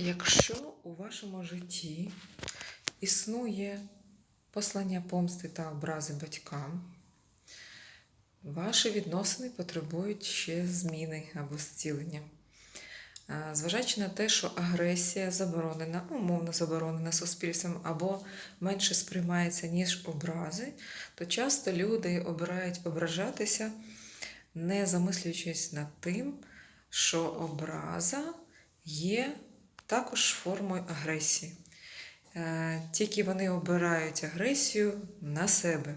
Якщо у вашому житті існує послання помсти та образи батькам, ваші відносини потребують ще зміни або зцілення. Зважаючи на те, що агресія заборонена, умовно заборонена суспільством або менше сприймається, ніж образи, то часто люди обирають ображатися, не замислюючись над тим, що образа є також формою агресії. Е, Тільки вони обирають агресію на себе.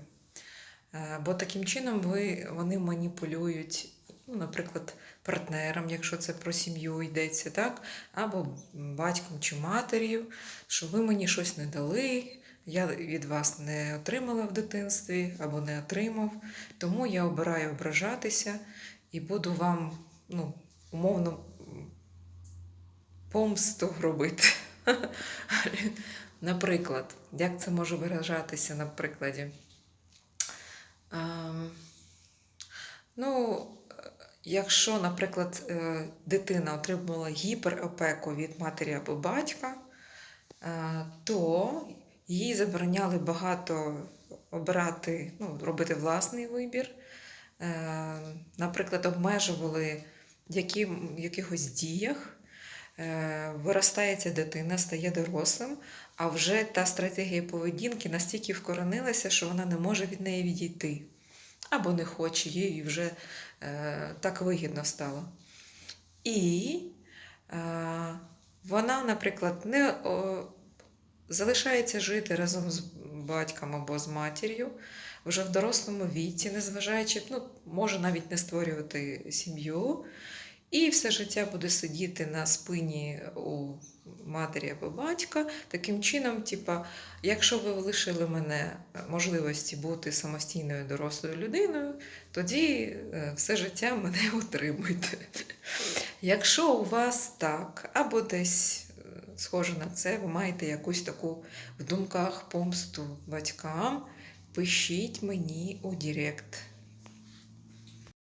Е, Бо таким чином вони маніпулюють, ну, наприклад, партнером, якщо це про сім'ю йдеться, так? або батьком чи матір'ю, що ви мені щось не дали, я від вас не отримала в дитинстві або не отримав, тому я обираю ображатися і буду вам ну, умовно помсту робити. Наприклад, як це може виражатися на прикладі? Ем, Ну, якщо, наприклад, е, дитина отримала гіперопеку від матері або батька, е, то їй забороняли багато обирати, ну, робити власний вибір. Е, Наприклад, обмежували в якихось діях. Е, Виростає ця дитина, стає дорослим, а вже та стратегія поведінки настільки вкоренилася, що вона не може від неї відійти. Або не хоче, їй вже е, так вигідно стало. І е, вона, наприклад, не залишається жити разом з батьком або з матір'ю вже в дорослому віці, незважаючи, ну, може навіть не створювати сім'ю. І все життя буде сидіти на спині у матері або батька. Таким чином, типа, якщо ви лишили мене можливості бути самостійною дорослою людиною, тоді е, все життя мене утримуйте. Якщо у вас так, або десь е, схоже на це, ви маєте якусь таку в думках помсту батькам, пишіть мені у Директ.